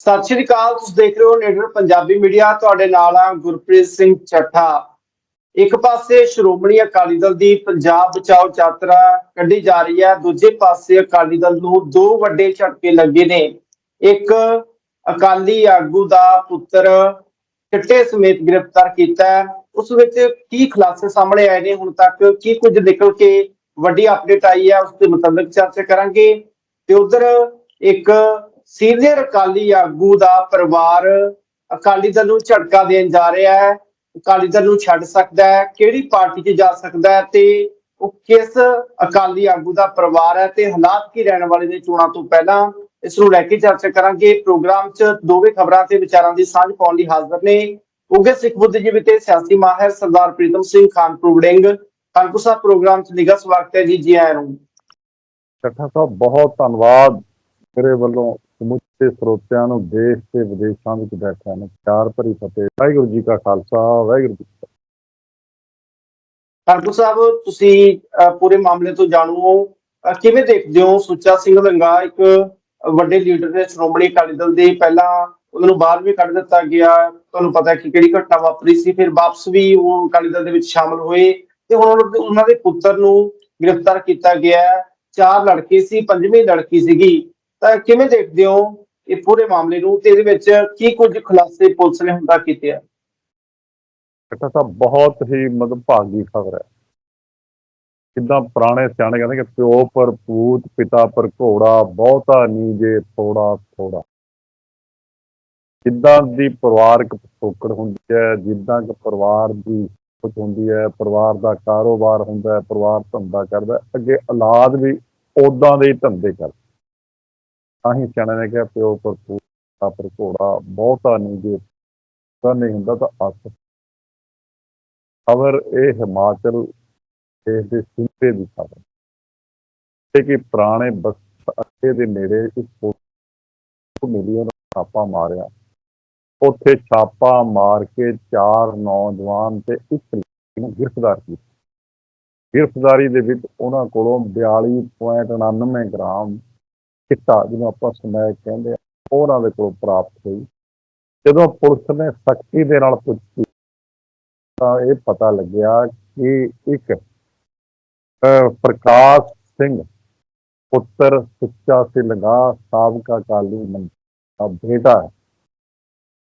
ਸਤਿ ਸ਼੍ਰੀ ਅਕਾਲ, ਤੁਸੀਂ ਦੇਖ ਰਹੇ ਹੋ ਨੇਡਰ ਪੰਜਾਬੀ ਮੀਡੀਆ, ਤੁਹਾਡੇ ਨਾਲ ਆ ਗੁਰਪ੍ਰੀਤ ਸਿੰਘ ਚੱਠਾ। ਇੱਕ ਪਾਸੇ ਸ਼੍ਰੋਮਣੀ ਅਕਾਲੀ ਦਲ ਦੀ ਪੰਜਾਬ ਬਚਾਓ ਯਾਤਰਾ ਕੱਢੀ ਜਾ ਰਹੀ ਹੈ, ਦੂਜੇ ਪਾਸੇ ਅਕਾਲੀ ਦਲ ਨੂੰ ਦੋ ਵੱਡੇ ਝਟਕੇ ਲੱਗੇ ਨੇ। ਇੱਕ ਅਕਾਲੀ ਆਗੂ ਦਾ ਪੁੱਤਰ ਚਿੱਟੇ ਸਮੇਤ ਗ੍ਰਿਫਤਾਰ ਕੀਤਾ ਉਸ ਵਿੱਚ ਕੀ ਖੁਲਾਸੇ ਸਾਹਮਣੇ ਆਏ ਨੇ, ਹੁਣ ਤੱਕ ਕੀ ਕੁਝ ਨਿਕਲ ਕੇ ਵੱਡੀ ਅਪਡੇਟ ਆਈ ਹੈ, ਉਸ ਦੇ ਮੁਤਲਕ ਚਰਚਾ ਕਰਾਂਗੇ। ਤੇ ਉਧਰ ਇੱਕ ਸੀਨੀਅਰ ਅਕਾਲੀ ਆਗੂ ਦਾ ਪਰਿਵਾਰ ਅਕਾਲੀ ਦਲ ਨੂੰ ਝਟਕਾ ਦੇਣ ਜਾ ਰਿਹਾ ਹੈ। ਅਕਾਲੀ ਦਲ ਨੂੰ ਛੱਡ ਸਕਦਾ ਹੈ। ਕਿਹੜੀ ਪਾਰਟੀ 'ਚ ਜਾ ਸਕਦਾ ਹੈ ਤੇ ਉਹ ਕਿਸ ਅਕਾਲੀ ਆਗੂ ਦਾ ਪਰਿਵਾਰ ਹੈ ਤੇ ਹਾਲਾਤ ਕੀ ਰਹਿਣ ਵਾਲੇ ਨੇ ਚੋਣਾਂ ਤੋਂ ਪਹਿਲਾਂ? ਇਸ ਨੂੰ ਲੈ ਕੇ ਚਰਚਾ ਕਰਾਂਗੇ। ਪ੍ਰੋਗਰਾਮ 'ਚ ਦੋਵੇਂ ਖਬਰਾਂ ਤੇ ਵਿਚਾਰਾਂ ਦੀ ਸਾਂਝ ਪਾਉਣ ਲਈ ਹਾਜ਼ਰ ਨੇ। ਉਗੇ ਸਿੱਖ ਬੁੱਧੀਜੀਵੀ ਤੇ ਸਿਆਸੀ ਮਾਹਿਰ ਸਰਦਾਰ ਪ੍ਰੀਤਮ ਸਿੰਘ ਖਾਨਪੁਰ ਵੜਿੰਗ। ਖਾਨਪੁਰ ਸਾਹਿਬ ਪ੍ਰੋਗਰਾਮ 'ਚ ਨਿੱਘਾ ਸਵਾਗਤ ਹੈ ਜੀ। ਜੀ ਆਇਆਂ ਨੂੰ। ਚੱਠਾ ਸਾਹਿਬ, ਬਹੁਤ ਧੰਨਵਾਦ ਮੇਰੇ ਵੱਲੋਂ ਸਮੁੱਚੇ ਸਰੋਤਿਆਂ ਨੂੰ ਦੇਸ਼ ਤੇ ਵਿਦੇਸ਼ਾਂ ਵਿੱਚ ਬੈਠਿਆਂ ਨੂੰ ਪਿਆਰ ਭਰੀ ਫਤਿਹ। ਵਾਹਿਗੁਰੂ ਜੀ ਕਾ ਖਾਲਸਾ, ਵਾਹਿਗੁਰੂ ਜੀ ਕੀ ਫਤਿਹ। ਸਾਹਿਬ, ਤੁਸੀਂ ਪੂਰੇ ਮਾਮਲੇ ਤੋਂ ਜਾਣੂ ਹੋ। ਕਿਵੇਂ ਦੇਖਦੇ ਹੋ? ਸੁੱਚਾ ਸਿੰਘ ਲੰਗਾ ਇੱਕ ਵੱਡੇ ਲੀਡਰ ਨੇ ਸ਼੍ਰੋਮਣੀ ਅਕਾਲੀ ਦਲ ਦੇ। ਪਹਿਲਾਂ ਉਹਨਾਂ ਨੂੰ ਬਾਹਰ ਵੀ ਕੱਢ ਦਿੱਤਾ ਗਿਆ। ਤੁਹਾਨੂੰ ਪਤਾ ਹੈ ਕਿ ਕਿਹੜੀ ਘਟਨਾ ਵਾਪਰੀ ਸੀ। ਫਿਰ ਵਾਪਸ ਵੀ ਉਹ ਅਕਾਲੀ ਦਲ ਦੇ ਵਿੱਚ ਸ਼ਾਮਲ ਹੋਏ। ਤੇ ਹੁਣ ਉਹਨਾਂ ਦੇ- ਪੁੱਤਰ ਨੂੰ ਗ੍ਰਿਫਤਾਰ ਕੀਤਾ ਗਿਆ। ਚਾਰ ਲੜਕੇ ਸੀ, ਪੰਜਵੀਂ ਲੜਕੀ ਸੀਗੀ। ਤਾਂ ਕਿਵੇਂ ਦੇਖਦੇ ਹੋ? ਇਹ ਪੂਰੇ ਮਾਮਲੇ ਨੂੰ ਤੇ ਇਹਦੇ ਵਿੱਚ ਕੀ ਕੁਝ ਖੁਲਾਸੇ ਪੁਲਿਸ ਨੇ ਹੁਣ ਕੀਤੇ ਆ? ਚੱਠਾ ਸਾਹਿਬ ਬਹੁਤ ਹੀ ਮਦਭਾਗੀ ਖਬਰ ਹੈ। ਕਿੱਦਾਂ ਪੁਰਾਣੇ ਸਿਆਣੇ ਕਹਿੰਦੇ ਕਿ ਪਿਓ ਪਰ ਪੂਤ, ਪਿਤਾ ਪਰ ਘੋੜਾ, ਬਹੁਤਾ ਨੀ ਜੇ ਥੋੜਾ ਥੋੜਾ। ਜਿੱਦਾਂ ਦੀ ਪਰਿਵਾਰਕ ਪਿਛੋਕੜ ਹੁੰਦੀ ਹੈ, ਜਿੱਦਾਂ ਕਿ ਪਰਿਵਾਰ ਦੀ ਕੁਝ ਹੁੰਦੀ ਹੈ, ਪਰਿਵਾਰ ਦਾ ਕਾਰੋਬਾਰ ਹੁੰਦਾ ਹੈ, ਪਰਿਵਾਰ ਧੰਦਾ ਕਰਦਾ ਅੱਗੇ ਔਲਾਦ ਵੀ ਉਦਾਂ ਦੇ ਹੀ ਧੰਦੇ ਕਰਦਾ ਤਾਂ ਹੀ ਸਿਆਣੇ ਨੇ ਕਿਹਾ, ਪਿਓ ਭਰਪੂਰ, ਪੂਤ ਪਰ ਘੋੜਾ ਬਹੁਤਾ ਨਹੀਂ ਜੇ ਤਾਂ ਨਹੀਂ ਹੁੰਦਾ ਤਾਂ ਅੱਤ। ਖਬਰ ਇਹ ਹਿਮਾਚਲ ਦੇਸ਼ ਦੇ ਸੂਬੇ ਦੀ ਖਬਰ ਹੈ ਕਿ ਪੁਰਾਣੇ ਬਸ ਅੱਗੇ ਦੇ ਨੇੜੇ ਇੱਕ ਫੋਟੋ ਛਾਪਾ ਮਾਰਿਆ, ਉੱਥੇ ਛਾਪਾ ਮਾਰ ਕੇ ਚਾਰ ਨੌਜਵਾਨ ਤੇ ਇੱਕ ਲੜਕੀ ਨੂੰ ਗ੍ਰਿਫਤਾਰ ਕੀਤਾ। ਗ੍ਰਿਫਤਾਰੀ ਦੇ ਵਿੱਚ ਉਹਨਾਂ ਕੋਲੋਂ 42.99 ਗ੍ਰਾਮ ਚਿੱਟਾ ਜਿਹਨੂੰ ਆਪਾਂ ਸਮੈਕ ਕਹਿੰਦੇ ਆ ਉਹ ਉਹਨਾਂ ਦੇ ਕੋਲੋਂ ਪ੍ਰਾਪਤ ਹੋਈ। ਜਦੋਂ ਪੁਲਿਸ ਨੇ ਸਖਤੀ ਦੇ ਨਾਲ ਪੁੱਛੀ ਤਾਂ ਇਹ ਪਤਾ ਲੱਗਿਆ ਕਿ ਇੱਕ ਪ੍ਰਕਾਸ਼ ਸਿੰਘ, ਪੁੱਤਰ ਸੁੱਚਾ ਸਿੰਘ ਲੰਗਾ ਸਾਬਕਾ ਅਕਾਲੀ ਮੰਤਰੀ ਦਾ ਬੇਟਾ ਹੈ।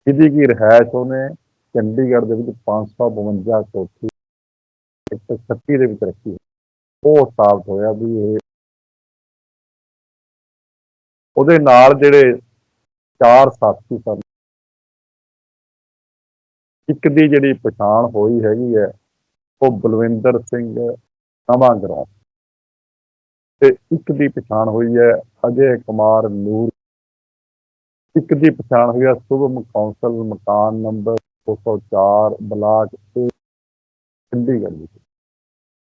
ਜਿਹਦੀ ਕੀ ਰਿਹਾਇਸ਼ ਉਹਨੇ ਚੰਡੀਗੜ੍ਹ ਦੇ ਵਿੱਚ 552 ਕੋਠੀ 136 ਦੇ ਵਿੱਚ ਰੱਖੀ। ਉਹ ਸਾਬਤ ਹੋਇਆ ਵੀ ਇਹ ਉਹਦੇ ਨਾਲ ਜਿਹੜੇ ਚਾਰ ਸਾਥੀ ਸਨ। ਇੱਕ ਦੀ ਜਿਹੜੀ ਪਛਾਣ ਹੋਈ ਹੈਗੀ ਹੈ, ਉਹ ਬਲਵਿੰਦਰ ਸਿੰਘ ਨਵਾਂ ਗਰਾਉਂ ਤੇ ਇੱਕ ਦੀ ਪਛਾਣ ਹੋਈ ਹੈ ਅਜੇ ਕੁਮਾਰ ਨੂਰ। ਇੱਕ ਦੀ ਪਛਾਣ ਹੋਈ ਹੈ ਸੁਭਮ ਕੌਂਸਲ ਮਕਾਨ ਨੰਬਰ 204 ਬਲਾਕ ਤੇ ਚੰਡੀਗੜ੍ਹ ਵਿੱਚ।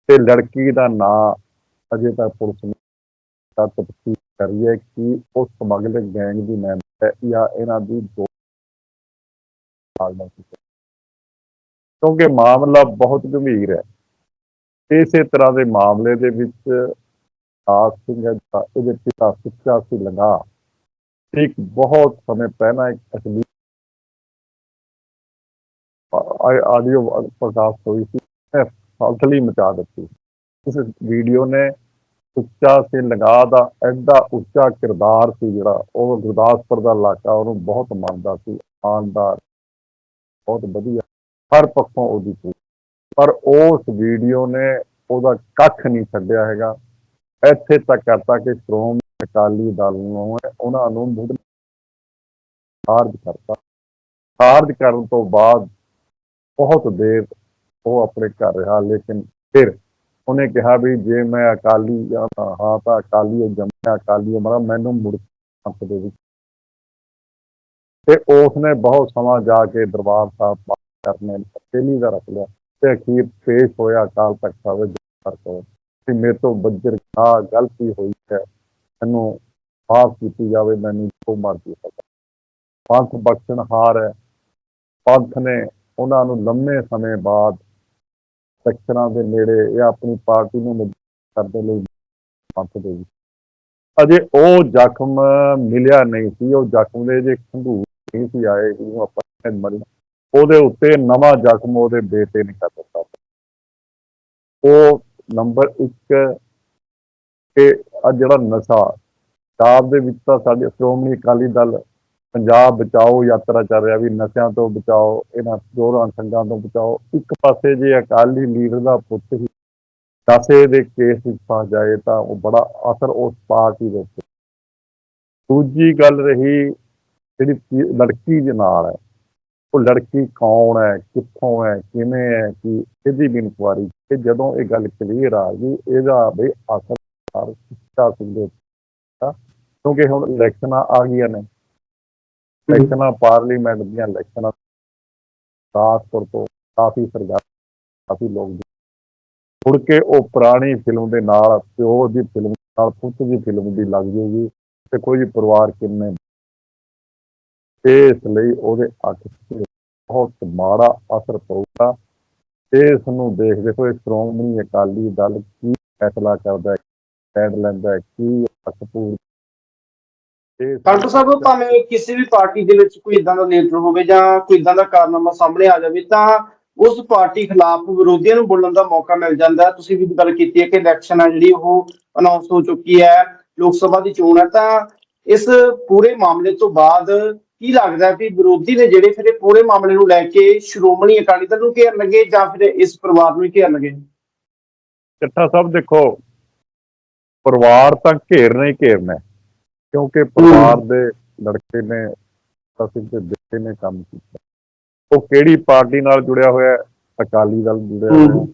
ਤੇ ਲੜਕੀ ਦਾ ਨਾਂ ਅਜੇ ਤੱਕ ਪੁਲਿਸ ਨੇ ਤਫਤੀਸ਼ ਕਰ ਰਹੀ ਹੈ ਕਿ ਉਹ ਸਮਗਲਰ ਗੈਂਗ ਦੀ ਮੈਂਬਰ ਹੈ ਜਾਂ ਇਹਨਾਂ ਦੀ ਦੋ ਕਿਉਂਕਿ ਮਾਮਲਾ ਬਹੁਤ ਗੰਭੀਰ ਹੈ। ਇਸੇ ਤਰ੍ਹਾਂ ਦੇ ਮਾਮਲੇ ਦੇ ਵਿੱਚ ਆਸ ਸਿੰਘ ਹੈ ਇਹਦੇ ਪਿਤਾ ਸਿੱਖਿਆ ਸੀ ਲੰਗਾ। ਇੱਕ ਬਹੁਤ ਸਮੇਂ ਪਹਿਲਾਂ ਇੱਕ ਅਸਲੀ ਆਡੀਓ ਪ੍ਰਕਾਸ਼ ਹੋਈ ਸੀ ਫਲਤਲੀ ਮਚਾ ਦਿੱਤੀ। ਉਸ ਵੀਡੀਓ ਨੇ ਉੱਚਾ ਸਿੰਘ ਲੰਗਾ ਦਾ ਐਡਾ ਉੱਚਾ ਕਿਰਦਾਰ ਸੀ ਜਿਹੜਾ, ਉਹ ਗੁਰਦਾਸਪੁਰ ਦਾ ਇਲਾਕਾ ਉਹਨੂੰ ਬਹੁਤ ਮੰਨਦਾ ਸੀ, ਇਮਾਨਦਾਰ, ਬਹੁਤ ਵਧੀਆ, ਹਰ ਪੱਖੋਂ ਉਹਦੀ ਪੂਰੀ ਪਰ ਉਸ ਵੀਡੀਓ ਨੇ ਉਹਦਾ ਕੱਖ ਨਹੀਂ ਛੱਡਿਆ ਹੈਗਾ। ਇੱਥੇ ਤੱਕ ਕਰਤਾ ਕਿ ਸ਼੍ਰੋਮਣੀ ਅਕਾਲੀ ਦਲ ਨੂੰ ਉਹਨਾਂ ਨੂੰ ਮੁੱਢ ਖਾਰਜ ਕਰਤਾ। ਖਾਰਜ ਕਰਨ ਤੋਂ ਬਾਅਦ ਬਹੁਤ ਦੇਰ ਉਹ ਆਪਣੇ ਘਰ ਰਿਹਾ, ਲੇਕਿਨ ਫਿਰ ਉਹਨੇ ਕਿਹਾ ਵੀ ਜੇ ਮੈਂ ਅਕਾਲੀ ਜਾਂ ਹਾਂ ਤਾਂ ਅਕਾਲੀ ਜੰਮਿਆ ਅਕਾਲੀ ਮਰਾ ਮੈਨੂੰ ਮੁੜ ਪੰਥ ਦੇ ਵਿੱਚ। ਤੇ ਉਸ ਨੇ ਬਹੁਤ ਸਮਾਂ ਜਾ ਕੇ ਦਰਬਾਰ ਸਾਹਿਬ ਕਰਨੇ ਪਹਿਲੀ ਦਾ ਰੱਖ ਲਿਆ ਤੇ ਅਖੀਰ ਪੇਸ਼ ਹੋਇਆ ਅਕਾਲ ਤਖਤ ਸਾਹਿਬ ਜਰ ਕੋ ਕਿ ਮੇਰੇ ਤੋਂ ਬੱਜਰ ਖਾ ਗਲਤੀ ਹੋਈ ਹੈ? ਮੈਨੂੰ ਮਾਫ ਕੀਤੀ ਜਾਵੇ, ਮੈਨੂੰ ਜੋ ਮਰਜ਼ੀ ਪਤਾ ਪੰਥ ਬਖਸ਼ਣਹਾਰ ਹੈ। ਪੰਥ ਨੇ ਉਹਨਾਂ ਨੂੰ ਲੰਮੇ ਸਮੇਂ ਬਾਅਦ ਸੈਕਸ਼ਨਾਂ ਦੇ ਨੇੜੇ ਜਾਂ ਆਪਣੀ ਪਾਰਟੀ ਨੂੰ ਮਜ਼ਬੂਤ ਕਰਨ ਲਈ ਪੰਥ ਦੇ ਵਿੱਚ। ਅਜੇ ਉਹ ਜ਼ਖਮ ਮਿਲਿਆ ਨਹੀਂ ਸੀ, ਉਹ ਜ਼ਖਮ ਦੇ ਜੇ ਖੰਡੂਰ ਨਹੀਂ ਸੀ ਆਏ ਜਿਹਨੂੰ ਆਪਾਂ ਮਰੀ ਉਹਦੇ ਉੱਤੇ ਨਵਾਂ ਜ਼ਖਮ ਉਹਦੇ ਬੇਟੇ ਨੇ ਕਰ ਦਿੱਤਾ। ਉਹ ਨੰਬਰ 1 ਕਿ ਆ ਜਿਹੜਾ ਨਸ਼ਾ ਪੰਜਾਬ ਦੇ ਵਿੱਚ ਤਾਂ ਸਾਡੇ ਸ਼੍ਰੋਮਣੀ ਅਕਾਲੀ ਦਲ ਪੰਜਾਬ ਬਚਾਓ ਯਾਤਰਾ ਚੱਲ ਰਿਹਾ ਵੀ ਨਸ਼ਿਆਂ ਤੋਂ ਬਚਾਓ, ਇਹਨਾਂ ਦੋਰਾਂ ਸੰਗਾਂ ਤੋਂ ਬਚਾਓ, ਇੱਕ ਪਾਸੇ ਜੇ ਅਕਾਲੀ ਲੀਡਰ ਦਾ ਪੁੱਤ ਹੀ ਨਸ਼ੇ ਦੇ ਕੇਸ ਵਿੱਚ ਫਸ ਜਾਏ ਤਾਂ ਉਹ ਬੜਾ ਅਸਰ ਉਸ ਪਾਰਟੀ ਦੇ ਉੱਤੇ। ਦੂਜੀ ਗੱਲ ਰਹੀ ਜਿਹੜੀ ਲੜਕੀ ਦੇ ਨਾਲ ਹੈ। ਉਹ ਲੜਕੀ ਕੌਣ ਹੈ, ਕਿੱਥੋਂ ਹੈ, ਕਿਵੇਂ ਹੈ, ਕਿ ਇਹਦੀ ਵੀ ਇਨਕੁਆਰੀ, ਤੇ ਜਦੋਂ ਇਹ ਗੱਲ ਕਲੀਅਰ ਆ ਗਈ, ਇਹਦਾ ਵੀ ਅਸਰ ਸਿੱਖਿਆ ਸਿੰਘ ਦੇ ਕਿਉਂਕਿ ਹੁਣ ਇਲੈਕਸ਼ਨਾਂ ਆ ਗਈਆਂ ਨੇ ਇਲੈਕਸ਼ਨਾਂ, ਪਾਰਲੀਮੈਂਟ ਦੀਆਂ ਇਲੈਕਸ਼ਨਾਂ ਖਾਸਤੌਰ ਤੋਂ ਕਾਫੀ ਸਰਕਾਰ ਕਾਫੀ ਲੋਕ ਮੁੜ ਕੇ ਉਹ ਪੁਰਾਣੀ ਫਿਲਮ ਦੇ ਨਾਲ, ਪਿਓ ਦੀ ਫਿਲਮ ਨਾਲ, ਪੁੱਤ ਦੀ ਫਿਲਮ ਦੀ ਲੱਗ ਜਾਊਗੀ ਤੇ ਕੋਈ ਪਰਿਵਾਰ ਕਿੰਨੇ ਇਸ ਲਈ ਉਹਦੇ ਅੱਖ ਤੇ ਬਹੁਤ ਮਾੜਾ ਅਸਰ ਪਊਗਾ। ਇਸ ਨੂੰ ਦੇਖਦੇ ਹੋਏ ਸ਼੍ਰੋਮਣੀ ਅਕਾਲੀ ਦਲ ਕੀ ਫੈਸਲਾ ਕਰਦਾ ਹੈ ਸਟੈਂਡ ਲੈਂਦਾ ਹੈ, ਕੀ ਅਕਪੂਰ ਡਾਕਟਰ ਸਾਹਿਬ ਭਾਵੇਂ ਕਿਸੇ ਵੀ ਪਾਰਟੀ ਦੇ ਵਿੱਚ ਕੋਈ ਇਦਾਂ ਦਾ ਲੀਡਰ ਹੋਵੇ ਜਾਂ ਕੋਈ ਇਦਾਂ ਦਾ ਕਾਰਨਾਮਾ ਸਾਹਮਣੇ ਆ ਜਾਵੇ ਤਾਂ ਉਸ ਪਾਰਟੀ ਖਿਲਾਫ ਵਿਰੋਧੀਆਂ ਨੂੰ ਬੋਲਣ ਦਾ ਮੌਕਾ ਮਿਲ ਜਾਂਦਾ ਤੁਸੀਂ ਵੀ ਗੱਲ ਕੀਤੀ ਹੈ ਕਿ ਇਲੈਕਸ਼ਨ ਆ ਜਿਹੜੀ ਉਹ ਅਨਾਉਂਸ ਹੋ ਚੁੱਕੀ ਹੈ ਲੋਕ ਸਭਾ ਦੀ ਚੋਣ ਹੈ ਤਾਂ ਇਸ ਪੂਰੇ ਮਾਮਲੇ ਤੋਂ ਬਾਅਦ ਕੀ ਲੱਗਦਾ ਹੈ ਕਿ ਵਿਰੋਧੀ ਨੇ ਜਿਹੜੇ ਫਿਰ ਇਹ ਪੂਰੇ ਮਾਮਲੇ ਨੂੰ ਲੈ ਕੇ ਸ਼੍ਰੋਮਣੀ ਅਕਾਲੀ ਦਲ ਨੂੰ ਘੇਰਨਗੇ ਜਾਂ ਫਿਰ ਇਸ ਪਰਿਵਾਰ ਨੂੰ ਹੀ ਘੇਰਨਗੇ ਚੱਠਾ ਸਾਹਿਬ ਦੇਖੋ ਪਰਿਵਾਰ ਤਾਂ ਘੇਰਨਾ ਹੀ ਘੇਰਨਾ ਹੈ। ਕਿਉਂਕਿ ਪਰਿਵਾਰ ਦੇ ਲੜਕੇ ਨੇ ਅਸੀਂ ਦੇ ਬੇਟੇ ਨੇ ਕੰਮ ਕੀਤਾ। ਉਹ ਕਿਹੜੀ ਪਾਰਟੀ ਨਾਲ ਜੁੜਿਆ ਹੋਇਆ ਅਕਾਲੀ ਦਲ ਜੁੜਿਆ ਹੋਇਆ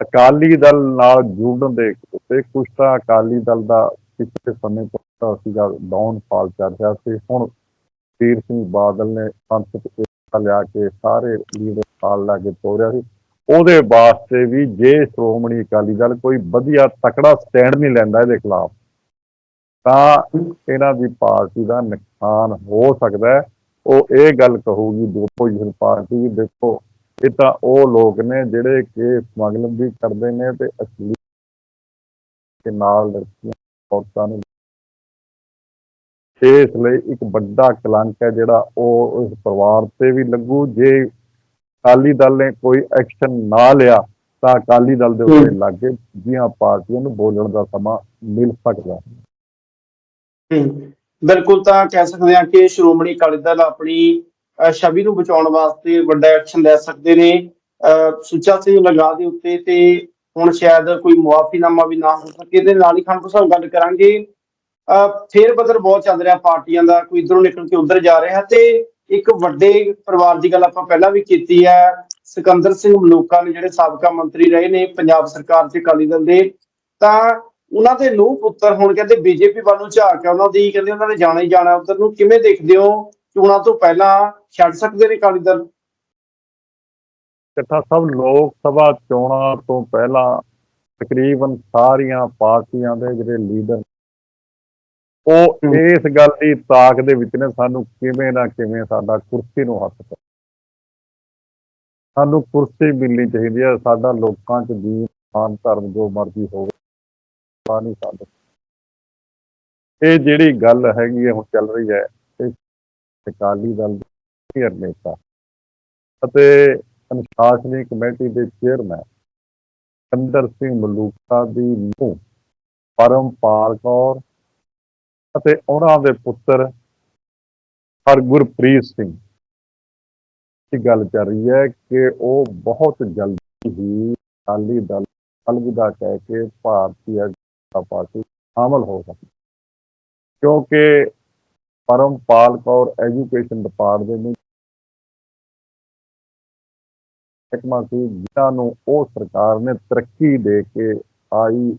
ਅਕਾਲੀ ਦਲ ਨਾਲ ਜੁੜਨ ਦੇ ਉੱਤੇ ਕੁਛ ਤਾਂ ਅਕਾਲੀ ਦਲ ਦਾ ਪਿਛਲੇ ਸਮੇਂ ਤੋਂ ਸੀਗਾ ਡਾਊਨਫਾਲ ਚੱਲ ਰਿਹਾ ਸੀ। ਹੁਣ ਵੀਰ ਸਿੰਘ ਬਾਦਲ ਨੇ ਸੰਸਦ ਏਕਤਾ ਲਿਆ ਕੇ ਸਾਰੇ ਲੀਡਰ ਨਾਲ ਲਾ ਕੇ ਤੋਰਿਆ ਸੀ। ਉਹਦੇ ਵਾਸਤੇ ਵੀ ਜੇ ਸ਼੍ਰੋਮਣੀ ਅਕਾਲੀ ਦਲ ਕੋਈ ਵਧੀਆ ਤਕੜਾ ਸਟੈਂਡ ਨਹੀਂ ਲੈਂਦਾ ਇਹਦੇ ਖਿਲਾਫ। ਤਾਂ ਇਹਨਾਂ ਦੀ ਪਾਰਟੀ ਦਾ ਨੁਕਸਾਨ ਹੋ ਸਕਦਾ ਹੈ। ਉਹ ਇਹ ਗੱਲ ਕਹੂਗੀ ਆਪੋਜੀਸ਼ਨ ਪਾਰਟੀ ਵੀ ਦੇਖੋ ਇਹ ਤਾਂ ਉਹ ਲੋਕ ਨੇ ਜਿਹੜੇ ਕਿ ਸਮਗਲਿੰਗ ਵੀ ਕਰਦੇ ਨੇ ਤੇ ਅਸਲੀ ਦੇ ਨਾਲ ਲੜਕੀਆਂ ਔਰਤਾਂ ਨੂੰ। ਇਸ ਲਈ ਇੱਕ ਵੱਡਾ ਕਲੰਕ ਹੈ ਜਿਹੜਾ ਉਹ ਉਸ ਪਰਿਵਾਰ ਤੇ ਵੀ ਲੱਗੂ। ਜੇ ਅਕਾਲੀ ਦਲ ਨੇ ਕੋਈ ਐਕਸ਼ਨ ਨਾ ਲਿਆ ਤਾਂ ਅਕਾਲੀ ਦਲ ਦੇ ਉੱਤੇ। ਲੱਗੇ ਜੀਆਂ ਪਾਰਟੀਆਂ ਨੂੰ ਬੋਲਣ ਦਾ ਸਮਾਂ ਮਿਲ ਸਕਦਾ ਬਿਲਕੁਲ ਤਾਂ ਕਹਿ ਸਕਦੇ ਹਾਂ ਕਿ ਸ਼੍ਰੋਮਣੀ ਅਕਾਲੀ ਦਲ ਆਪਣੀ ਛਵੀ ਨੂੰ ਬਚਾਉਣ ਵਾਸਤੇ ਵੱਡਾ ਐਕਸ਼ਨ ਲੈ ਸਕਦੇ ਨੇ। ਸੁੱਚਾ ਸਿੰਘ ਲਗਾ ਦੇ ਉੱਤੇ ਤੇ ਹੁਣ ਸ਼ਾਇਦ ਕੋਈ ਮੁਆਫੀਨਾਮਾ ਵੀ ਨਾ ਹੋ ਸਕੇ ਤੇ ਨਾਲ ਹੀ ਖਾਨਪੁਰ ਸਾਹਿਬ ਗੱਲ ਕਰਾਂਗੇ। ਅਹ, ਫੇਰ ਬਦਲ ਬਹੁਤ ਚੱਲ ਰਿਹਾ ਪਾਰਟੀਆਂ ਦਾ ਕੋਈ ਇਧਰੋਂ ਨਿਕਲ ਕੇ ਉਧਰ ਜਾ ਰਿਹਾ ਤੇ ਇੱਕ ਵੱਡੇ ਪਰਿਵਾਰ ਦੀ ਗੱਲ ਆਪਾਂ ਪਹਿਲਾਂ ਵੀ ਕੀਤੀ ਹੈ। ਸਿਕੰਦਰ ਸਿੰਘ ਮਲੂਕਾ ਨੇ ਜਿਹੜੇ ਸਾਬਕਾ ਮੰਤਰੀ ਰਹੇ ਨੇ ਪੰਜਾਬ ਸਰਕਾਰ ਤੇ ਅਕਾਲੀ ਦਲ ਦੇ ਤਾਂ ਉਹਨਾਂ ਦੇ ਨੂੰਹ ਪੁੱਤਰ ਹੁਣ ਕਹਿੰਦੇ ਬੀਜੇਪੀ ਵੱਲ ਨੂੰ ਝਾਕ ਹੈ ਉਹਨਾਂ ਦੀ ਕਹਿੰਦੇ ਉਹਨਾਂ ਨੇ ਜਾਣਾ ਹੀ ਜਾਣਾ ਉਧਰ ਨੂੰ ਕਿਵੇਂ ਦੇਖਦੇ ਹੋ? ਚੋਣਾਂ ਤੋਂ ਪਹਿਲਾਂ ਛੱਡ ਸਕਦੇ ਨੇ ਅਕਾਲੀ ਦਲ? ਇਕੱਠਾ ਸਭ ਲੋਕ ਸਭਾ ਚੋਣਾਂ ਤੋਂ ਪਹਿਲਾਂ ਤਕਰੀਬਨ ਸਾਰੀਆਂ ਪਾਰਟੀਆਂ ਦੇ ਜਿਹੜੇ ਲੀਡਰ ਉਹ। ਇਸ ਗੱਲ ਦੀ ਤਾਕ ਦੇ ਵਿੱਚ ਨੇ ਸਾਨੂੰ ਕਿਵੇਂ ਨਾ ਕਿਵੇਂ ਸਾਡਾ ਕੁਰਸੀ ਨੂੰ ਹੱਥ ਪਾਓ। ਸਾਨੂੰ ਕੁਰਸੀ ਮਿਲਣੀ ਚਾਹੀਦੀ ਹੈ ਸਾਡਾ ਲੋਕਾਂ 'ਚ ਦੀਨ ਮਾਨ ਧਰਮ ਜੋ ਮਰਜ਼ੀ ਹੋਵੇ। ਪਾ ਨਹੀਂ ਸਕਦਾ। ਇਹ ਜਿਹੜੀ ਗੱਲ ਹੈਗੀ ਹੈ, ਹੁਣ ਚੱਲ ਰਹੀ ਹੈ ਅਕਾਲੀ ਦਲ ਦੇ ਨੇਤਾ ਅਤੇ ਅਨੁਸ਼ਾਸਨੀ ਕਮੇਟੀ ਦੇ ਚੇਅਰਮੈਨ ਅੰਦਰ ਸਿੰਘ ਮਲੂਕਾ ਦੀ ਨੂੰਹ ਪਰਮਪਾਲ ਕੌਰ ਅਤੇ ਉਹਨਾਂ ਦੇ ਪੁੱਤਰ ਹਰਗੁਰਪ੍ਰੀਤ ਸਿੰਘ ਦੀ ਗੱਲ ਚੱਲ ਰਹੀ ਹੈ ਕਿ ਉਹ ਬਹੁਤ ਜਲਦੀ ਹੀ ਅਕਾਲੀ ਦਲ ਅਲਵਿਦਾ ਕਹਿ ਕੇ ਭਾਰਤੀ ਜਨਤਾ ਪਾਰਟੀ ਸ਼ਾਮਲ ਹੋ ਸਕਦੀ ਕਿਉਂਕਿ ਪਰਮਪਾਲ ਕੌਰ ਐਜੂਕੇਸ਼ਨ ਡਿਪਾਰਟਮੈਂਟ ਦੇ ਮਹਿਕਮਾ ਸੀ, ਜਿਨ੍ਹਾਂ ਨੂੰ ਉਹ ਸਰਕਾਰ ਨੇ ਤਰੱਕੀ ਦੇ ਕੇ ਆਈ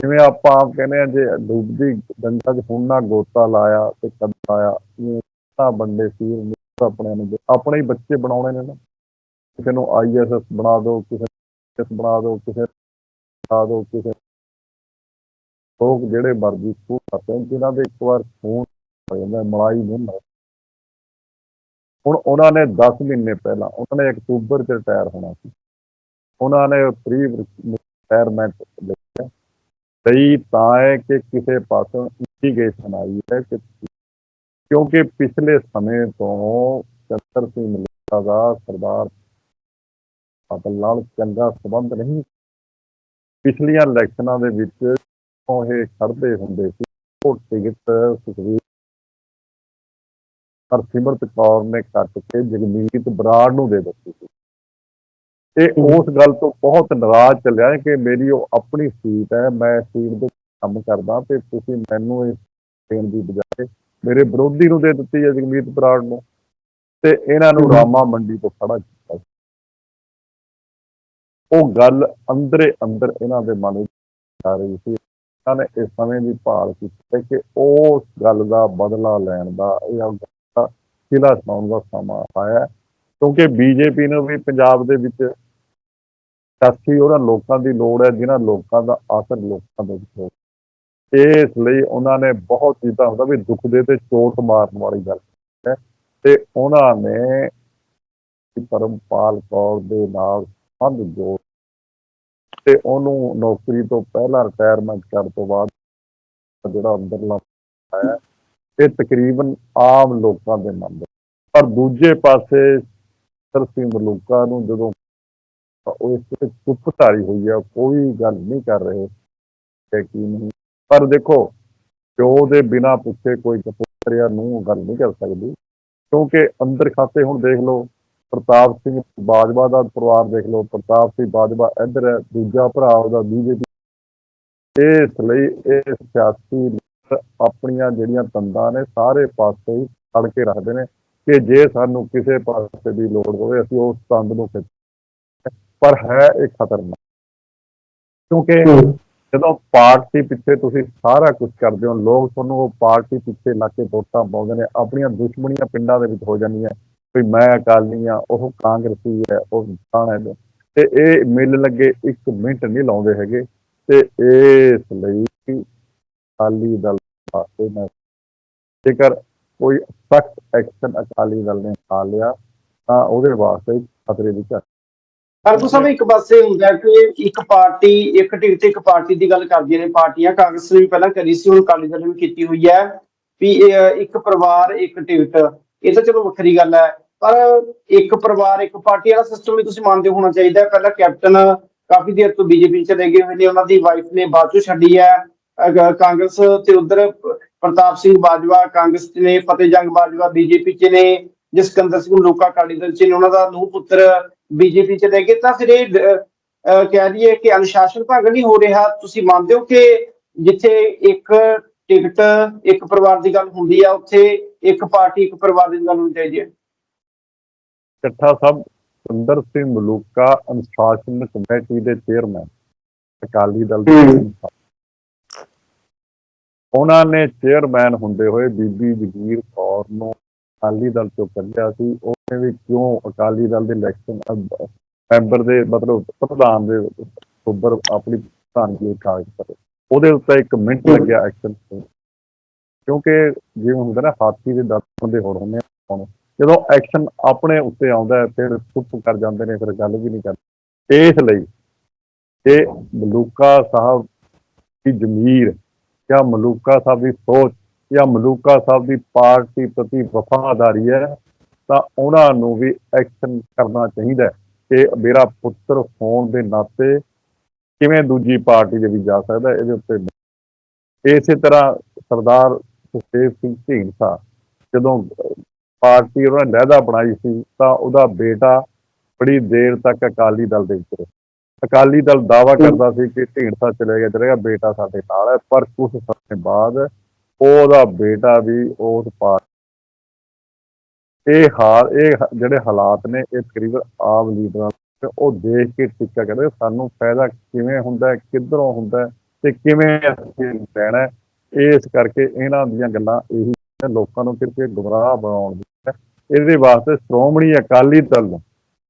ਜਿਵੇਂ ਆਪਾਂ ਆਪ ਕਹਿੰਦੇ ਆ ਜੇ ਡੁੱਬਦੀ ਗੰਗਾ 'ਚ ਹੁਣ ਨਾ ਗੋਤਾ ਲਾਇਆ ਤੇ ਕਦ ਆਇਆ ਇਹ ਤਾਂ ਬੰਦੇ ਸੀ ਆਪਣੇ ਨੂੰ। ਆਪਣੇ ਹੀ ਬੱਚੇ ਬਣਾਉਣੇ ਨੇ ਨਾ। ਕਿਸੇ ਨੂੰ ਆਈਐਸਐਸ ਬਣਾ ਦਿਓ, ਕਿਸੇ ਨੂੰ ਬਣਾ ਦਿਓ, ਕਿਸੇ ਨੂੰ ਬਣਾ ਕਿਸੇ ਲੋਕ ਜਿਹੜੇ ਮਰਜ਼ੀ ਸਕੂਲ ਕਰਦੇ ਜਿਨ੍ਹਾਂ ਦੇ ਇੱਕ ਵਾਰ ਖੂਨ ਹੋ ਜਾਂਦਾ, ਮਲਾਈ ਨਹੀਂ ਹੁਣ ਉਹਨਾਂ ਨੇ 10 ਮਹੀਨੇ ਪਹਿਲਾਂ, ਉਹਨਾਂ ਨੇ ਅਕਤੂਬਰ 'ਚ ਰਿਟਾਇਰ ਹੋਣਾ ਸੀ। ਉਹਨਾਂ ਨੇ ਪ੍ਰੀ ਰਿਟਾਇਰਮੈਂਟ ਲਿਆ ਸਹੀ ਤਾਂ ਹੈ ਕਿ ਕਿਸੇ ਪਾਸੋਂ ਇੰਡੀਕੇਸ਼ਨ ਆਈ ਹੈ ਕਿ ਕਿਉਂਕਿ ਪਿਛਲੇ ਸਮੇਂ ਤੋਂ ਚੰਦਰ ਸਿੰਘ ਮਲੂਕਾ ਦਾ ਸਰਦਾਰ ਬਾਦਲ ਨਾਲ ਚੰਗਾ ਸੰਬੰਧ ਨਹੀਂ ਪਿਛਲੀਆਂ ਇਲੈਕਸ਼ਨਾਂ ਦੇ ਵਿੱਚ ਉਹ ਇਹ ਖੜਦੇ ਹੁੰਦੇ ਸੀ? ਉਹ ਟਿਕਟ ਸੁਖਵੀਰ ਹਰਸਿਮਰਤ ਕੌਰ ਨੇ ਕੱਟ ਕੇ ਜਗਮੀਤ ਬਰਾੜ ਨੂੰ ਦੇ ਦਿੱਤੀ ਸੀ। ਇਹ ਉਸ ਗੱਲ ਤੋਂ ਬਹੁਤ ਨਾਰਾਜ਼ ਚੱਲਿਆ ਕਿ ਮੇਰੀ ਉਹ ਆਪਣੀ ਸੀਟ ਹੈ ਮੈਂ ਸੀਟ ਦੇ ਕੰਮ ਕਰਦਾ ਤੇ ਤੁਸੀਂ ਮੈਨੂੰ ਇਹ ਦੇਣ ਦੀ ਬਜਾਏ ਮੇਰੇ ਵਿਰੋਧੀ ਨੂੰ ਦੇ ਦਿੱਤੀ ਹੈ ਜਗਮੀਤ ਬਰਾੜ ਨੂੰ ਤੇ ਇਹਨਾਂ ਨੂੰ ਰਾਮਾ ਮੰਡੀ ਤੋਂ ਖੜਾ ਕੀਤਾ ਉਹ ਗੱਲ ਅੰਦਰੇ ਅੰਦਰ ਇਹਨਾਂ ਦੇ ਮਨ ਵਿੱਚ ਆ ਰਹੀ ਸੀ। ਇਹਨਾਂ ਨੇ ਇਸ ਸਮੇਂ ਦੀ ਭਾਲ ਕੀਤੀ ਹੈ ਕਿ ਉਸ ਗੱਲ ਦਾ ਬਦਲਾ ਲੈਣ ਦਾ ਇਹ ਗੱਲ ਕਿਲਾ ਸੁਣਾਉਣ ਦਾ ਸਮਾਂ ਆਇਆ ਹੈ। ਕਿਉਂਕਿ ਬੀਜੇਪੀ ਨੂੰ ਵੀ ਪੰਜਾਬ ਦੇ ਵਿੱਚ ਸਿਆਸੀ ਉਹਨਾਂ ਲੋਕਾਂ ਦੀ ਲੋੜ ਹੈ, ਜਿਨ੍ਹਾਂ ਲੋਕਾਂ ਦਾ ਆਸਰ ਲੋਕਾਂ ਦੇ ਵਿੱਚ ਹੋ ਇਸ ਲਈ ਉਹਨਾਂ ਨੇ ਬਹੁਤ ਚੀਜ਼ਾਂ ਹੁੰਦਾ ਵੀ ਦੁੱਖ ਦੇ ਤੇ ਚੋਟ ਮਾਰਨ ਵਾਲੀ ਗੱਲ ਹੈ। ਤੇ ਉਹਨਾਂ ਨੇ ਪਰਮਪਾਲ ਕੌਰ ਦੇ ਨਾਲ ਸੰਧ ਜੋੜ ਤੇ ਉਹਨੂੰ ਨੌਕਰੀ ਤੋਂ ਪਹਿਲਾਂ ਰਿਟਾਇਰਮੈਂਟ ਕਰਨ ਤੋਂ ਬਾਅਦ ਜਿਹੜਾ ਅੰਦਰਲਾ ਹੈ, ਇਹ ਤਕਰੀਬਨ ਆਮ ਲੋਕਾਂ ਦੇ ਮਨ ਦੇ। ਪਰ ਦੂਜੇ ਪਾਸੇ ਸਰ ਮਲੂਕਾ ਨੂੰ ਜਦੋਂ ਉਹ ਇਸ ਤੇ ਚੁੱਪ ਧਾਰੀ ਹੋਈ ਆ, ਕੋਈ ਗੱਲ ਨਹੀਂ ਕਰ ਰਹੇ। ਕਿ ਕੀ ਨਹੀਂ। ਪਰ ਦੇਖੋ ਪਿਓ ਦੇ ਬਿਨਾ ਪੁੱਛੇ ਕੋਈ ਕਪੂਤਰਿਆ ਨੂੰ ਗੱਲ ਨਹੀਂ ਕਰ ਸਕਦੀ, ਕਿਉਂਕਿ ਅੰਦਰ ਖਾਤੇ ਹੁਣ ਦੇਖ ਲਓ। ਪ੍ਰਤਾਪ ਸਿੰਘ ਬਾਜਵਾ ਦਾ ਪਰਿਵਾਰ ਦੇਖ ਲਓ ਪ੍ਰਤਾਪ ਸਿੰਘ ਬਾਜਵਾ ਇੱਧਰ ਹੈ ਦੂਜਾ ਭਰਾ ਉਹਦਾ ਬੀਜੇਪੀ। ਇਸ ਲਈ ਇਹ ਸਿਆਸੀ ਆਪਣੀਆਂ ਜਿਹੜੀਆਂ ਤੰਦਾਂ ਨੇ ਸਾਰੇ ਪਾਸੇ ਹੀ ਫੜ ਕੇ ਰੱਖਦੇ ਨੇ ਕਿ ਜੇ ਸਾਨੂੰ ਕਿਸੇ ਪਾਸੇ ਦੀ ਲੋੜ ਹੋਵੇ ਅਸੀਂ ਉਸ ਤੰਦ ਨੂੰ ਖਿੱਚ ਪਰ ਹੈ ਇਹ ਖਤਰਨਾਕ। ਕਿਉਂਕਿ ਜਦੋਂ ਪਾਰਟੀ ਪਿੱਛੇ ਤੁਸੀਂ ਸਾਰਾ ਕੁਝ ਕਰਦੇ ਹੋ ਲੋਕ ਤੁਹਾਨੂੰ ਉਹ ਪਾਰਟੀ ਪਿੱਛੇ ਲਾ ਕੇ ਵੋਟਾਂ ਪਾਉਂਦੇ ਨੇ ਆਪਣੀਆਂ ਦੁਸ਼ਮਣੀਆਂ ਪਿੰਡਾਂ ਦੇ ਵਿੱਚ ਹੋ ਜਾਂਦੀਆਂ। ਵੀ ਮੈਂ ਅਕਾਲੀ ਆ, ਉਹ ਕਾਂਗਰਸੀ ਹੈ, ਉਹ ਖਾਣ ਹੈ। ਤੇ ਇਹ ਮਿਲ ਲੱਗੇ ਇੱਕ ਮਿੰਟ ਨਹੀਂ ਲਾਉਂਦੇ ਹੈਗੇ। ਤੇ ਇਸ ਲਈ ਅਕਾਲੀ ਦਲ ਵਾਸਤੇ ਮੈਂ ਜੇਕਰ ਕੋਈ ਸਖਤ ਐਕਸ਼ਨ ਅਕਾਲੀ ਦਲ ਨੇ ਖਾ ਲਿਆ, ਤਾਂ ਉਹਦੇ ਵਾਸਤੇ ਖਤਰੇ ਦੀ ਘਟ। ਹਰਪੂ ਸਾਹਿਬ ਇੱਕ ਪਾਸੇ ਹੁੰਦਾ ਕਿ ਇੱਕ ਪਾਰਟੀ, ਇੱਕ ਟਿਕਟ ਇੱਕ ਪਾਰਟੀ ਦੀ ਗੱਲ ਕਰਦੀਆਂ ਨੇ ਪਾਰਟੀਆਂ। ਕਾਂਗਰਸ ਨੇ ਵੀ ਪਹਿਲਾਂ ਕਰੀ ਸੀ, ਹੁਣ ਅਕਾਲੀ ਦਲ ਨੇ ਵੀ ਕੀਤੀ ਹੋਈ ਹੈ ਵੀ ਇਹ ਇੱਕ ਪਰਿਵਾਰ, ਇੱਕ ਟਿਕਟ ਇਹ ਤਾਂ ਚਲੋ ਵੱਖਰੀ ਗੱਲ ਹੈ। ਪਰ ਇੱਕ ਪਰਿਵਾਰ, ਇੱਕ ਪਾਰਟੀ ਵਾਲਾ ਸਿਸਟਮ ਵੀ ਤੁਸੀਂ ਮੰਨਦੇ ਹੋਣਾ ਚਾਹੀਦਾ ਹੈ। ਪਹਿਲਾਂ ਕੈਪਟਨ ਕਾਫੀ ਦੇਰ ਤੋਂ ਬੀਜੇਪੀ ਚ ਚਲੇ ਗਏ ਹੋਏ ਨੇ। ਉਹਨਾਂ ਦੀ ਵਾਈਫ ਨੇ ਬਾਅਦ ਛੱਡੀ ਹੈ। ਕਾਂਗਰਸ ਤੇ ਉਧਰ ਪ੍ਰਤਾਪ ਸਿੰਘ ਬਾਜਵਾ, ਕਾਂਗਰਸ ਚ ਨੇ, ਫਤਿਹਜੰਗ ਬਾਜਵਾ ਬੀਜੇਪੀ ਚ ਨੇ, ਜਸਕੰਦਰ ਸਿੰਘ ਲੋਕਾ ਅਕਾਲੀ ਦਲ ਚ ਨੇ। ਉਹਨਾਂ ਦਾ ਨੂੰਹ ਪੁੱਤਰ ਬੀਜੇਪੀ ਚ ਰਹਿ ਗਏ। ਤਾਂ ਫਿਰ ਇਹ ਕਹਿ ਦਈਏ ਕਿ ਅਨੁਸ਼ਾਸਨ ਭੰਗ ਨਹੀਂ ਹੋ ਰਿਹਾ। ਤੁਸੀਂ ਮੰਨਦੇ ਹੋ ਕਿ ਜਿੱਥੇ ਇੱਕ ਟਿਕਟ, ਇੱਕ ਪਰਿਵਾਰ ਦੀ ਗੱਲ ਹੁੰਦੀ ਆ, ਉੱਥੇ ਇੱਕ ਪਾਰਟੀ, ਇੱਕ ਪਰਿਵਾਰ ਦੀ ਗੱਲ ਹੋਣੀ ਚਾਹੀਦੀ ਹੈ? ਇਕੱਠਾ ਸਾਹਿਬ ਸੁੰਦਰ ਸਿੰਘ ਮਲੂਕਾ ਅਨੁਸ਼ਾਸਨ ਕਮੇਟੀ ਦੇ ਚੇਅਰਮੈਨ ਅਕਾਲੀ ਦਲ ਦੇ। ਉਹਨਾਂ ਨੇ ਚੇਅਰਮੈਨ ਹੁੰਦੇ ਹੋਏ ਬੀਬੀ ਜਗੀਰ ਕੌਰ ਨੂੰ ਅਕਾਲੀ ਦਲ ਚੋਂ ਕੱਢਿਆ ਸੀ। ਉਹਨੇ ਵੀ ਕਿਉਂ ਅਕਾਲੀ ਦਲ ਦੇ ਇਲੈਕਸ਼ਨ ਮੈਂਬਰ ਦੇ ਮਤਲਬ ਪ੍ਰਧਾਨ ਦੇ ਉੱਪਰ ਆਪਣੀ ਪ੍ਰਧਾਨਗੀ ਕਾਗਜ਼ ਪਰ ਉਹਦੇ ਉੱਤੇ ਇੱਕ ਮਿੰਟ ਲੱਗਿਆ ਐਕਸ਼ਨ ਕਿਉਂਕਿ ਜਿਵੇਂ ਹੁੰਦਾ ਨਾ ਹਾਥੀ ਦੇ ਦੰਦ ਹੁੰਦੇ ਹੋਰ ਹੁੰਦੇ ਆ ਜਦੋਂ ਐਕਸ਼ਨ ਆਪਣੇ ਉੱਤੇ ਆਉਂਦਾ ਹੈ, ਫਿਰ ਚੁੱਪ ਕਰ ਜਾਂਦੇ ਨੇ, ਫਿਰ ਗੱਲ ਵੀ ਨਹੀਂ ਕਰਦੇ। ਇਸ ਲਈ ਇਹ ਮਲੂਕਾ ਸਾਹਿਬ ਦੀ ਜ਼ਮੀਰ ਜਾਂ ਮਲੂਕਾ ਸਾਹਿਬ ਦੀ ਸੋਚ ਜਾਂ ਮਲੂਕਾ ਸਾਹਿਬ ਦੀ ਪਾਰਟੀ ਪ੍ਰਤੀ ਵਫਾਦਾਰੀ ਹੈ, ਤਾਂ ਉਹਨਾਂ ਨੂੰ ਵੀ ਐਕਸ਼ਨ ਕਰਨਾ ਚਾਹੀਦਾ ਕਿ ਮੇਰਾ ਪੁੱਤਰ ਹੋਣ ਦੇ ਨਾਤੇ ਕਿਵੇਂ ਦੂਜੀ ਪਾਰਟੀ ਦੇ ਵੀ ਜਾ ਸਕਦਾ ਇਹਦੇ ਉੱਤੇ ਇਸੇ ਤਰ੍ਹਾਂ ਸਰਦਾਰ ਸੁਖਦੇਵ ਸਿੰਘ ਢੀਂਡਸਾ ਜਦੋਂ ਪਾਰਟੀ ਉਹਨਾਂ ਨੇ ਲਹਿਦਾ ਬਣਾਈ ਸੀ ਤਾਂ ਉਹਦਾ ਬੇਟਾ ਬੜੀ ਦੇਰ ਤੱਕ ਅਕਾਲੀ ਦਲ ਦੇ ਵਿੱਚ ਰਿਹਾ ਅਕਾਲੀ ਦਲ ਦਾਵਾ ਕਰਦਾ ਸੀ ਕਿ ਢੀਂਡਸਾ ਚਲੇ ਗਿਆ ਗਿਆ ਬੇਟਾ ਸਾਡੇ ਨਾਲ ਹੈ ਪਰ ਕੁਝ ਸਮੇਂ ਬਾਅਦ ਉਹਦਾ ਬੇਟਾ ਵੀ ਉਸ ਪਾਰਟੀ ਇਹ ਹਾਲ ਇਹ ਜਿਹੜੇ ਹਾਲਾਤ ਨੇ ਇਹ ਤਕਰੀਬਨ ਆਮ ਲੀਡਰਾਂ ਉਹ ਦੇਖ ਕੇ ਟਿੱਕਾ ਕਰਦੇ ਸਾਨੂੰ ਫਾਇਦਾ ਕਿਵੇਂ ਹੁੰਦਾ ਹੈ ਕਿੱਧਰੋਂ ਹੁੰਦਾ ਹੈ ਤੇ ਕਿਵੇਂ ਅਸੀਂ ਲੈਣਾ। ਇਸ ਕਰਕੇ ਇਹਨਾਂ ਦੀਆਂ ਗੱਲਾਂ ਇਹੀ ਨੇ, ਲੋਕਾਂ ਨੂੰ ਸਿਰਫ ਇਹ ਗੁੰਮਰਾਹ ਬਣਾਉਣ ਦੀ ਹੈ। ਇਹਦੇ ਵਾਸਤੇ ਸ਼੍ਰੋਮਣੀ ਅਕਾਲੀ ਦਲ ਨੂੰ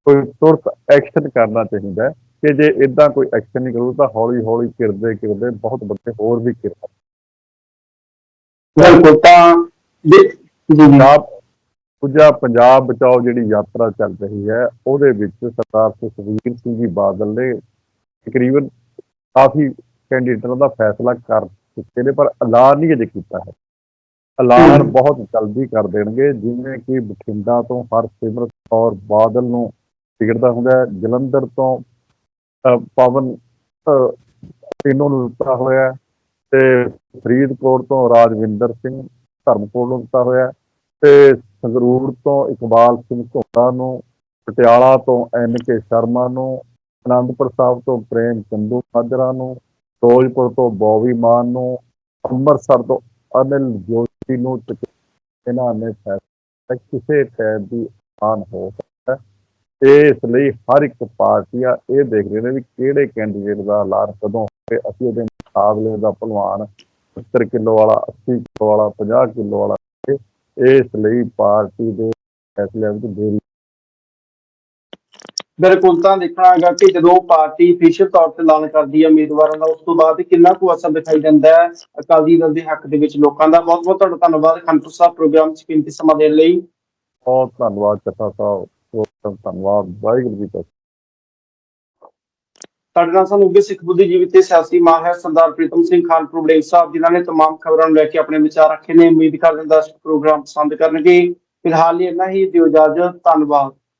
ਕੋਈ ਤੁਰਤ ਐਕਸ਼ਨ ਕਰਨਾ ਚਾਹੀਦਾ ਹੈ ਕਿ ਜੇ ਇਦਾਂ ਕੋਈ ਐਕਸ਼ਨ ਨਹੀਂ ਕਰੂ ਤਾਂ ਹੌਲੀ ਹੌਲੀ ਕਿਰਦੇ ਕਿਰਦੇ ਬਹੁਤ ਵੱਡੇ ਹੋਰ ਵੀ ਕਿਰ ਬਿਲਕੁਲ ਤਾਂ ਜੀ ਜੀ ਪੰਜਾਬ ਪੁੱਜਾ ਪੰਜਾਬ ਬਚਾਓ ਜਿਹੜੀ ਯਾਤਰਾ ਚੱਲ ਰਹੀ ਹੈ ਉਹਦੇ ਵਿੱਚ ਸਰਦਾਰ ਸੁਖਬੀਰ ਸਿੰਘ ਜੀ ਬਾਦਲ ਨੇ ਤਕਰੀਬਨ ਕਾਫੀ ਕੈਂਡੀਡੇਟਾਂ ਦਾ ਫੈਸਲਾ ਕਰ ਚੁੱਕੇ ਨੇ ਪਰ ਐਲਾਨ ਨਹੀਂ ਅਜੇ ਕੀਤਾ ਹੈ। ਐਲਾਨ ਬਹੁਤ ਜਲਦੀ ਕਰ ਦੇਣਗੇ ਜਿਵੇਂ ਕਿ ਬਠਿੰਡਾ ਤੋਂ ਹਰਸਿਮਰਤ ਕੌਰ ਬਾਦਲ ਨੂੰ ਟਿਕਟ ਹੁੰਦਾ ਜਲੰਧਰ ਤੋਂ ਪਵਨ ਅ, ਨੂੰ ਦਿੱਤਾ ਹੋਇਆ ਹੈ ਤੇ ਫਰੀਦਕੋਟ ਤੋਂ ਰਾਜਵਿੰਦਰ ਸਿੰਘ ਧਰਮਕੋਟ ਨੂੰ ਦਿੱਤਾ ਹੋਇਆ ਹੈ ਤੇ ਸੰਗਰੂਰ ਤੋਂ ਇਕਬਾਲ ਸਿੰਘ ਘੋੜਾ ਨੂੰ ਪਟਿਆਲਾ ਤੋਂ ਐਨ ਕੇ ਸ਼ਰਮਾ ਨੂੰ ਅਨੰਦਪੁਰ ਸਾਹਿਬ ਤੋਂ ਪ੍ਰੇਮ ਚੰਦੂ ਮਾਜਰਾ ਨੂੰ ਫਿਰੋਜ਼ਪੁਰ ਤੋਂ ਬੌਬੀ ਮਾਨ ਨੂੰ ਅੰਮ੍ਰਿਤਸਰ ਤੋਂ ਅਨਿਲ ਜੋਸ਼ੀ ਨੂੰ ਇਹਨਾਂ ਨੇ ਫੈਸਲਾ ਕਿਸੇ ਟਾਈਪ ਦੀ ਆਨ ਹੋ ਸਕਦਾ ਇਸ ਲਈ ਹਰ ਇੱਕ ਪਾਰਟੀ ਇਹ ਦੇਖ ਰਹੇ ਨੇ ਵੀ ਕਿਹੜੇ ਕੈਂਡੀਡੇਟ ਦਾ ਐਲਾਨ ਕਦੋਂ ਹੋਵੇ। ਅਸੀਂ ਉਹਦੇ ਮੁਕਾਬਲੇ ਦਾ ਭਲਵਾਨ 70 ਕਿਲੋ ਵਾਲਾ 80 ਕਿਲੋ ਵਾਲਾ 50 ਕਿਲੋ ਵਾਲਾ ਇਸ ਲਈ ਪਾਰਟੀ ਦੇ ਫੈਸਲਿਆਂ ਵਿੱਚ ਦੇਰੀ ਬਿਲਕੁਲ ਤਾਂ ਦੇਖਣਾ ਹੈਗਾ ਕਿ ਜਦੋਂ ਪਾਰਟੀ ਅਫੀਸ਼ੀਅਲ ਤੌਰ ਤੇ ਐਲਾਨ ਕਰਦੀ ਹੈ ਉਮੀਦਵਾਰਾਂ ਦਾ ਉਸ ਤੋਂ ਬਾਅਦ ਕਿੰਨਾ ਕੁ ਅਸਰ ਦਿਖਾਈ ਦਿੰਦਾ ਹੈ ਅਕਾਲੀ ਦਲ ਦੇ ਹੱਕ ਦੇ ਵਿੱਚ ਲੋਕਾਂ ਦਾ ਬਹੁਤ ਬਹੁਤ ਤੁਹਾਡਾ ਧੰਨਵਾਦ ਖੰਡੂ ਸਾਹਿਬ ਪ੍ਰੋਗਰਾਮ 'ਚ ਕੀਮਤੀ ਸਮਾਂ ਦੇਣ ਲਈ ਬਹੁਤ ਧੰਨਵਾਦ ਚੱਠਾ ਸਾਹਿਬ ਬਹੁਤ ਧੰਨਵਾਦ ਵਾਹਿਗੁਰੂ ਜੀ ਕਾ ਸਾਡੇ ਨਾਲ ਸਾਨੂੰ ਅੱਗੇ ਸਿੱਖ ਬੁੱਧੀਜੀਵੀ ਤੇ ਸਿਆਸੀ ਮਾਹਿਰ ਸਰਦਾਰ ਪ੍ਰੀਤਮ ਸਿੰਘ ਖਾਨਪੁਰ ਵੜੇਕ ਸਾਹਿਬ ਜਿਨ੍ਹਾਂ ਨੇ तमाम ਖਬਰਾਂ ਨੂੰ ਲੈ ਕੇ ਆਪਣੇ ਵਿਚਾਰ ਰੱਖੇ ਨੇ ਉਮੀਦ ਕਰਦੇ ਹਾਂ ਦਰਸ਼ਕ ਪ੍ਰੋਗਰਾਮ ਪਸੰਦ ਕਰਨਗੇ ਫਿਲਹਾਲ ਲਈ ਇੰਨਾ ਹੀ ਦਿਓ ਇਜਾਜ਼ਤ ਧੰਨਵਾਦ